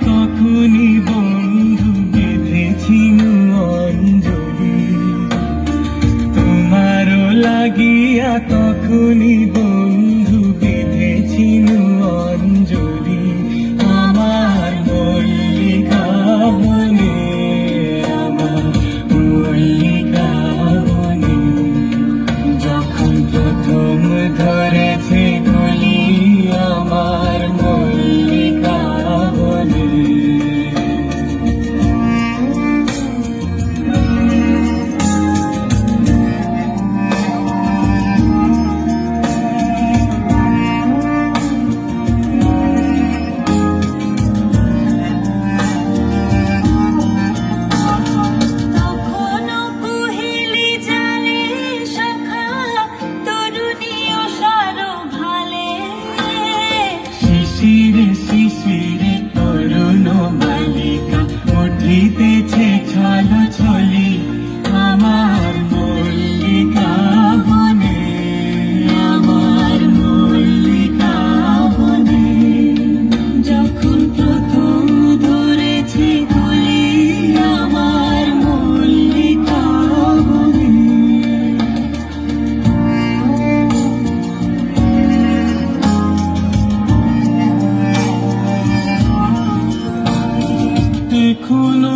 তখনই বন্ধু বেঁধেছি অঞ্জলি তোমারও লাগিয়া তখনই y এখনও